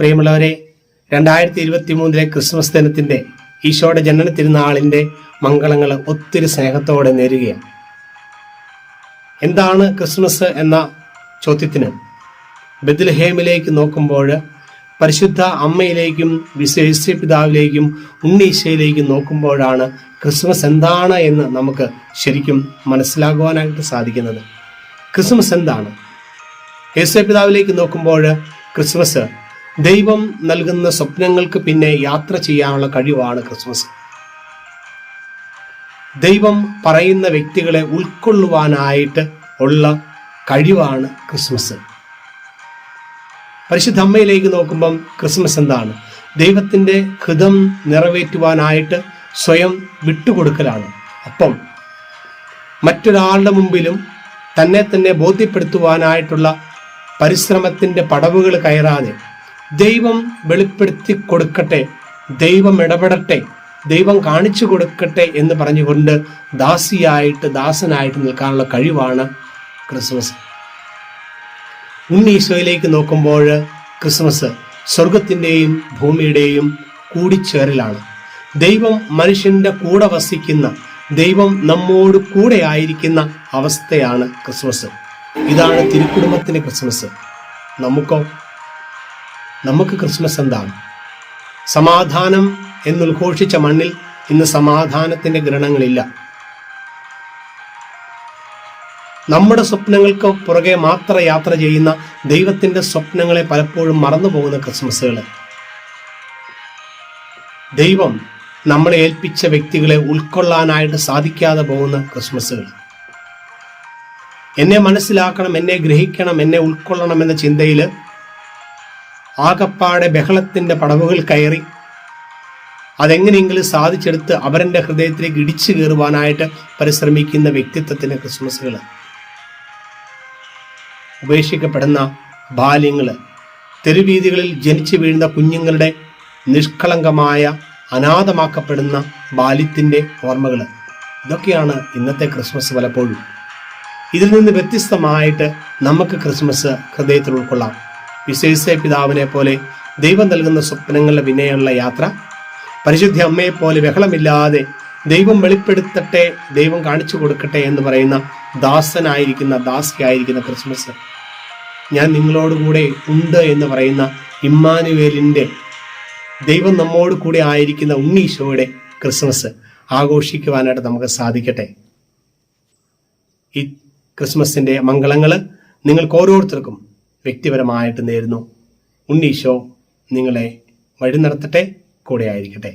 പ്രിയമുള്ളവരെ രണ്ടായിരത്തി ഇരുപത്തി മൂന്നിലെ ക്രിസ്മസ് ദിനത്തിന്റെ ഈശോയുടെ ജനന തിരുനാളിന്റെ മംഗളങ്ങൾ ഒത്തിരി സ്നേഹത്തോടെ നേരുകയാണ്. എന്താണ് ക്രിസ്മസ് എന്ന ചോദ്യത്തിന് ബദൽഹേമിലേക്ക് നോക്കുമ്പോൾ പരിശുദ്ധ അമ്മയിലേക്കും വിശ്വ പിതാവിലേക്കും ഉണ്ണീശയിലേക്കും നോക്കുമ്പോഴാണ് ക്രിസ്മസ് എന്താണ് എന്ന് നമുക്ക് ശരിക്കും മനസ്സിലാകുവാനായിട്ട് സാധിക്കുന്നത്. ക്രിസ്മസ് എന്താണ്? യേശു പിതാവിലേക്ക് നോക്കുമ്പോൾ ക്രിസ്മസ് ദൈവം നൽകുന്ന സ്വപ്നങ്ങൾക്ക് പിന്നെ യാത്ര ചെയ്യാനുള്ള കഴിവാണ് ക്രിസ്മസ്. ദൈവം പറയുന്ന വ്യക്തികളെ ഉൾക്കൊള്ളുവാനായിട്ട് ഉള്ള കഴിവാണ് ക്രിസ്മസ്. പരിശുദ്ധ അമ്മയിലേക്ക് നോക്കുമ്പം ക്രിസ്മസ് എന്താണ്? ദൈവത്തിന്റെ ഹൃദം നിറവേറ്റുവാനായിട്ട് സ്വയം വിട്ടുകൊടുക്കലാണ്. അപ്പം മറ്റൊരാളുടെ മുമ്പിലും തന്നെ തന്നെ ബോധ്യപ്പെടുത്തുവാനായിട്ടുള്ള പരിശ്രമത്തിന്റെ പടവുകൾ കയറാതെ ദൈവം വെളിപ്പെടുത്തി കൊടുക്കട്ടെ ദൈവം ഇടപെടട്ടെ ദൈവം കാണിച്ചു കൊടുക്കട്ടെ എന്ന് പറഞ്ഞുകൊണ്ട് ദാസിയായിട്ട് ദാസനായിട്ട് നിൽക്കാനുള്ള കഴിവാണ് ക്രിസ്മസ്. ഉണ്ണീശോയിലേക്ക് നോക്കുമ്പോൾ ക്രിസ്മസ് സ്വർഗത്തിന്റെയും ഭൂമിയുടെയും കൂടിച്ചേരലാണ്. ദൈവം മനുഷ്യന്റെ കൂടെ വസിക്കുന്ന ദൈവം നമ്മോട് കൂടെ ആയിരിക്കുന്ന അവസ്ഥയാണ് ക്രിസ്മസ്. ഇതാണ് തിരുക്കുടുംബത്തിന്റെ ക്രിസ്മസ്. നമുക്കോ നമുക്ക് ക്രിസ്മസ് എന്താണ്? സമാധാനം എന്നുദ്ഘോഷിച്ച മണ്ണിൽ ഇന്ന് സമാധാനത്തിന്റെ ഗ്രഹണങ്ങളില്ല. നമ്മുടെ സ്വപ്നങ്ങൾക്ക് പുറകെ മാത്രം യാത്ര ചെയ്യുന്ന ദൈവത്തിന്റെ സ്വപ്നങ്ങളെ പലപ്പോഴും മറന്നുപോകുന്ന ക്രിസ്മസുകൾ. ദൈവം നമ്മളെ ഏൽപ്പിച്ച വ്യക്തികളെ ഉൾക്കൊള്ളാനായിട്ട് സാധിക്കാതെ പോകുന്ന ക്രിസ്മസുകൾ. എന്നെ മനസ്സിലാക്കണം എന്നെ ഗ്രഹിക്കണം എന്നെ ഉൾക്കൊള്ളണം എന്ന ചിന്തയിൽ ആകപ്പാടെ ബഹളത്തിന്റെ പടവുകൾ കയറി. അതെങ്ങനെയെങ്കിലും സാധിച്ചെടുത്ത് അവരന്റെ ഹൃദയത്തിലേക്ക് ഇടിച്ചു കയറുവാനായിട്ട് പരിശ്രമിക്കുന്ന വ്യക്തിത്വത്തിന്റെ ക്രിസ്മസുകൾ. ഉപേക്ഷിക്കപ്പെടുന്ന ബാല്യങ്ങൾ. തെരുവീതികളിൽ ജനിച്ചു വീഴുന്ന കുഞ്ഞുങ്ങളുടെ നിഷ്കളങ്കമായ അനാഥമാക്കപ്പെടുന്ന ബാല്യത്തിന്റെ ഓർമ്മകൾ. ഇതൊക്കെയാണ് ഇന്നത്തെ ക്രിസ്മസ് പലപ്പോഴും. ഇതിൽ നിന്ന് വ്യത്യസ്തമായിട്ട് നമുക്ക് ക്രിസ്മസ് ഹൃദയത്തിൽ ഉൾക്കൊള്ളാം. വിശേഷ പിതാവിനെ പോലെ ദൈവം നൽകുന്ന സ്വപ്നങ്ങളുടെ വിനയുള്ള യാത്ര. പരിശുദ്ധ അമ്മയെ പോലെ ബഹളമില്ലാതെ ദൈവം വെളിപ്പെടുത്തട്ടെ ദൈവം കാണിച്ചു കൊടുക്കട്ടെ എന്ന് പറയുന്ന ദാസനായിരിക്കുന്ന ദാസിയായിരിക്കുന്ന ക്രിസ്മസ്. ഞാൻ നിങ്ങളോടുകൂടെ ഉണ്ട് എന്ന് പറയുന്ന ഇമ്മാനുവേലിന്റെ ദൈവം നമ്മോട് കൂടെ ആയിരിക്കുന്ന ഉണ്ണീശോയുടെ ക്രിസ്മസ് ആഘോഷിക്കുവാനായിട്ട് നമുക്ക് സാധിക്കട്ടെ. ഈ ക്രിസ്മസിന്റെ മംഗളങ്ങൾ നിങ്ങൾക്ക് ഓരോരുത്തർക്കും വ്യക്തിപരമായിട്ട് നേരുന്നു. ഉണ്ണീശോ നിങ്ങളെ വഴി നടത്തട്ടെ കൂടെ ആയിരിക്കട്ടെ